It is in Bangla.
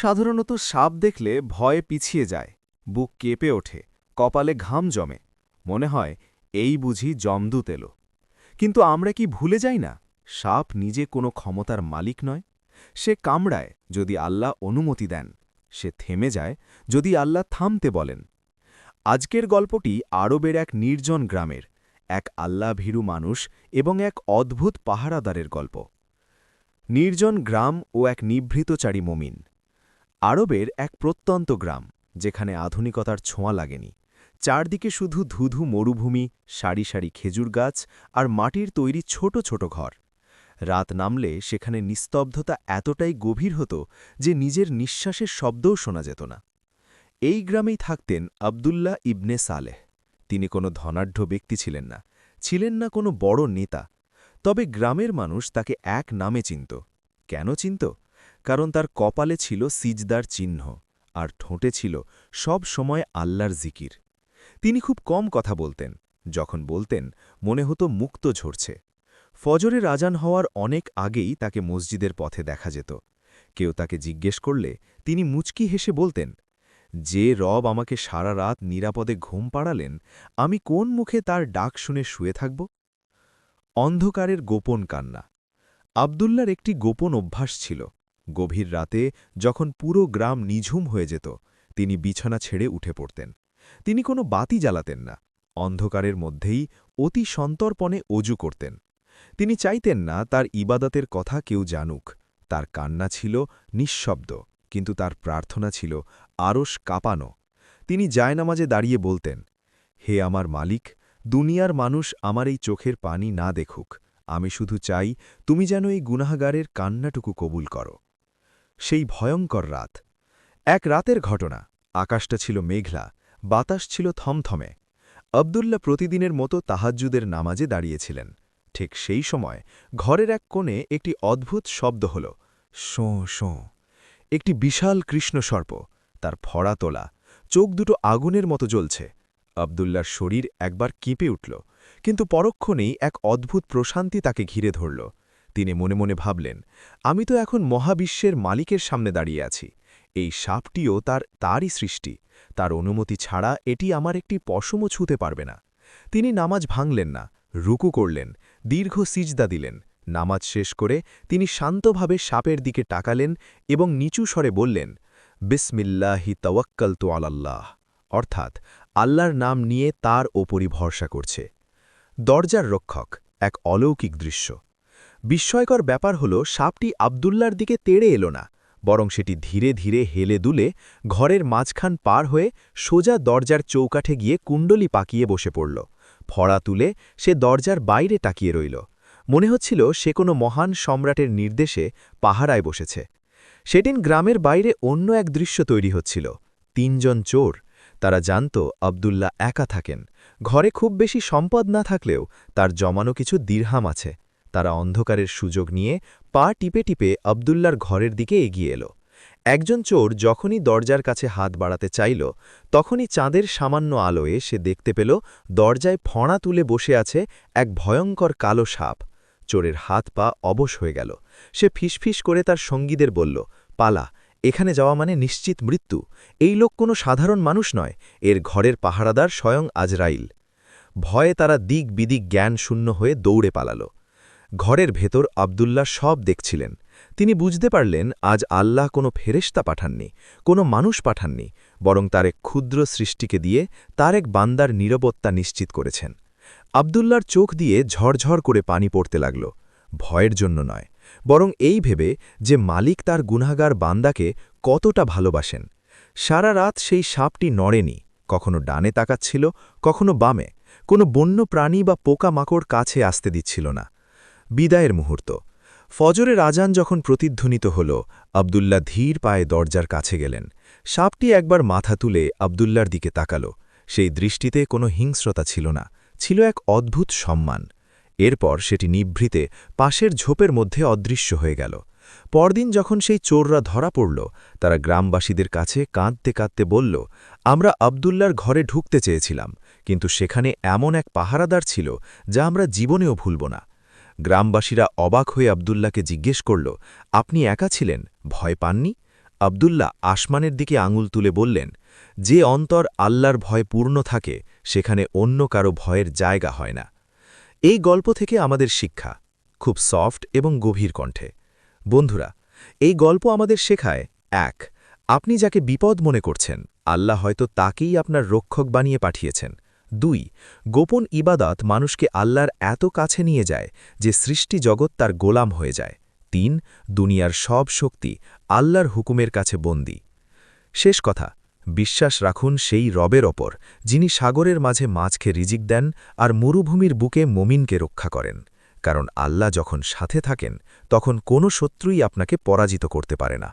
সাধারণত সাপ দেখলে ভয়ে পিছিয়ে যায়, বুক কেঁপে ওঠে, কপালে ঘাম জমে। মনে হয়, এই বুঝি জমদূত এলো। কিন্তু আমরা কি ভুলে যাই না? সাপ নিজে কোনো ক্ষমতার মালিক নয়। সে কামড়ায় যদি আল্লাহ অনুমতি দেন, সে থেমে যায় যদি আল্লাহ থামতে বলেন। আজকের গল্পটি আরবের এক নির্জন গ্রামের, এক আল্লাহ ভীরু মানুষ এবং এক অদ্ভুত পাহারাদারের গল্প। নির্জন গ্রাম ও এক নিভৃতচারী মমিন। আরবের এক প্রত্যন্ত গ্রাম, যেখানে আধুনিকতার ছোঁয়া লাগেনি। চারদিকে শুধু ধুধু মরুভূমি, সারি সারি খেজুর গাছ আর মাটির তৈরি ছোট ছোট ঘর। রাত নামলে সেখানে নিস্তব্ধতা এতটাই গভীর হতো যে নিজের নিঃশ্বাসের শব্দও শোনা যেত না। এই গ্রামেই থাকতেন আবদুল্লাহ ইবনে সালেহ। তিনি কোনো ধনাঢ্য ব্যক্তি ছিলেন না ছিলেন না কোনো বড় নেতা। তবে গ্রামের মানুষ তাকে এক নামে চিনত। কেন চিনত? কারণ তার কপালে ছিল সিজদার চিহ্ন, আর ঠোঁটে ছিল সব সময় আল্লাহর জিকির। তিনি খুব কম কথা বলতেন, যখন বলতেন, মনে হতো মুক্ত ঝরছে। ফজরের আজান হওয়ার অনেক আগেই তাকে মসজিদের পথে দেখা যেত। কেউ তাকে জিজ্ঞেস করলে তিনি মুচকি হেসে বলতেন, যে রব আমাকে সারা রাত নিরাপদে ঘুম পাড়ালেন, আমি কোন মুখে তার ডাক শুনে শুয়ে থাকব? অন্ধকারের গোপন কান্না। আবদুল্লার একটি গোপন অভ্যাস ছিল গভীর রাতে যখন পুরো গ্রাম নিঝুম হয়ে যেত, তিনি বিছানা ছেড়ে উঠে পড়তেন। তিনি কোনো বাতি জ্বালাতেন না, অন্ধকারের মধ্যেই অতি সন্তর্পণে অজু করতেন। তিনি চাইতেন না তার ইবাদতের কথা কেউ জানুক, তার কান্না ছিল নিঃশব্দ, কিন্তু তার প্রার্থনা ছিল আরস কাঁপানো। তিনি জায়নামাজে দাঁড়িয়ে বলতেন, হে আমার মালিক, দুনিয়ার মানুষ আমার এই চোখের পানি না দেখুক, আমি শুধু চাই তুমি যেন এই গুনাহগারের কান্নাটুকু কবুল করো। সেই ভয়ঙ্কর রাত। এক রাতের ঘটনা। আকাশটা ছিল মেঘলা, বাতাস ছিল থমথমে। আবদুল্লা প্রতিদিনের মতো তাহাজ্জুদের নামাজে দাঁড়িয়েছিলেন। ঠিক সেই সময় ঘরের এক কোণে একটি অদ্ভুত শব্দ হল, শোঁ শোঁ। একটি বিশাল কৃষ্ণসর্প তার ফড়া তোলা, চোখ দুটো আগুনের মতো জ্বলছে। আবদুল্লার শরীর একবার কেঁপে উঠল, কিন্তু পরক্ষণেই এক অদ্ভুত প্রশান্তি তাকে ঘিরে ধরল। তিনি মনে মনে ভাবলেন, আমি তো এখন মহাবিশ্বের মালিকের সামনে দাঁড়িয়ে আছি। এই সাপটিও তার, তারই সৃষ্টি। তার অনুমতি ছাড়া এটি আমার একটি পশমও ছুতে পারবে না। তিনি নামাজ ভাঙলেন না, রুকু করলেন, দীর্ঘ সিজদা দিলেন। নামাজ শেষ করে তিনি শান্তভাবে সাপের দিকে টাকালেন এবং নিচু স্বরে বললেন, বিসমিল্লাহি তওয়াক্কাল তো আলাল্লাহ। অর্থাৎ আল্লাহর নাম নিয়ে তার ওপরই ভরসা করছে। দরজার রক্ষক, এক অলৌকিক দৃশ্য। বিস্ময়কর ব্যাপার হল, সাপটি আবদুল্লার দিকে তেড়ে এলো না, বরং সেটি ধীরে ধীরে হেলে দুলে ঘরের মাঝখান পার হয়ে সোজা দরজার চৌকাঠে গিয়ে কুণ্ডলি পাকিয়ে বসে পড়ল। ফড়া তুলে সে দরজার বাইরে তাকিয়ে রইল। মনে হচ্ছিল সে কোনো মহান সম্রাটের নির্দেশে পাহারায় বসেছে। সেদিন গ্রামের বাইরে অন্য এক দৃশ্য তৈরি হচ্ছিল। তিনজন চোর, তারা জানত আবদুল্লা একা থাকেন। ঘরে খুব বেশি সম্পদ না থাকলেও তার জমানো কিছু দীর্হাম আছে। তারা অন্ধকারের সুযোগ নিয়ে পা টিপে টিপে আবদুল্লার ঘরের দিকে এগিয়ে এলো। একজন চোর যখনই দরজার কাছে হাত বাড়াতে চাইল, তখনই চাঁদের সামান্য আলোয়ে সে দেখতে পেল দরজায় ফণা তুলে বসে আছে এক ভয়ঙ্কর কালো সাপ। চোরের হাত পা অবশ হয়ে গেল। সে ফিসফিস করে তার সঙ্গীদের বলল, পালা, এখানে যাওয়া মানে নিশ্চিত মৃত্যু। এই লোক কোনো সাধারণ মানুষ নয়, এর ঘরের পাহারাদার স্বয়ং আজরাইল। ভয়ে তারা দিক বিদিক জ্ঞান শূন্য হয়ে দৌড়ে পালাল। ঘরের ভেতর আবদুল্লাহ সব দেখছিলেন। তিনি বুঝতে পারলেন, আজ আল্লাহ কোনো ফেরেস্তা পাঠাননি, কোনো মানুষ পাঠাননি, বরং তার এক ক্ষুদ্র সৃষ্টিকে দিয়ে তার এক বান্দার নিরবত্তা নিশ্চিত করেছেন। আবদুল্লার চোখ দিয়ে ঝরঝর করে পানি পড়তে লাগল। ভয়ের জন্য নয়, বরং এই ভেবে যে মালিক তার গুনাগার বান্দাকে কতটা ভালোবাসেন। সারা রাত সেই সাপটি নড়েনি, কখনো ডানে তাকাচ্ছিল, কখনো বামে, কোনো বন্য প্রাণী বা পোকামাকড় কাছে আসতে দিচ্ছিল না। বিদায়ের মুহূর্ত। ফজরের আজান যখন প্রতিধ্বনিত হল আবদুল্লা ধীর পায়ে দরজার কাছে গেলেন। সাপটি একবার মাথা তুলে আবদুল্লার দিকে তাকাল। সেই দৃষ্টিতে কোনো হিংস্রতা ছিল না, ছিল এক অদ্ভুত সম্মান। এরপর সেটি নিভৃতে পাশের ঝোপের মধ্যে অদৃশ্য হয়ে গেল। পরদিন যখন সেই চোররা ধরা পড়ল, তারা গ্রামবাসীদের কাছে কাঁদতে কাঁদতে বলল, আমরা আবদুল্লার ঘরে ঢুকতে চেয়েছিলাম, কিন্তু সেখানে এমন এক পাহারাদার ছিল যা আমরা জীবনেও ভুলব না। গ্রামবাসীরা অবাক হয়ে আবদুল্লাকে জিজ্ঞেস করল, আপনি একা ছিলেন? ভয় পাননি? আবদুল্লাহ আসমানের দিকে আঙুল তুলে বললেন, যে অন্তর আল্লাহর ভয় পূর্ণ থাকে, সেখানে অন্য কারও ভয়ের জায়গা হয় না। এই গল্প থেকে আমাদের শিক্ষা, খুব সফট এবং গভীর কণ্ঠে। বন্ধুরা, এই গল্প আমাদের শেখায়, এক, আপনি যাকে বিপদ মনে করছেন, আল্লাহ হয়তো তাকেই আপনার রক্ষক বানিয়ে পাঠিয়েছেন। দুই, গোপন ইবাদত মানুষকে আল্লাহর এত কাছে নিয়ে যায় যে সৃষ্টি জগৎ তার গোলাম হয়ে যায়। তিন, দুনিয়ার সব শক্তি আল্লাহর হুকুমের কাছে বন্দী। শেষ কথা, বিশ্বাস রাখুন সেই রবের ওপর, যিনি সাগরের মাঝে মাছকে রিজিক দেন আর মরুভূমির বুকে মমিনকে রক্ষা করেন। কারণ আল্লাহ যখন সাথে থাকেন, তখন কোনো শত্রুই আপনাকে পরাজিত করতে পারে না।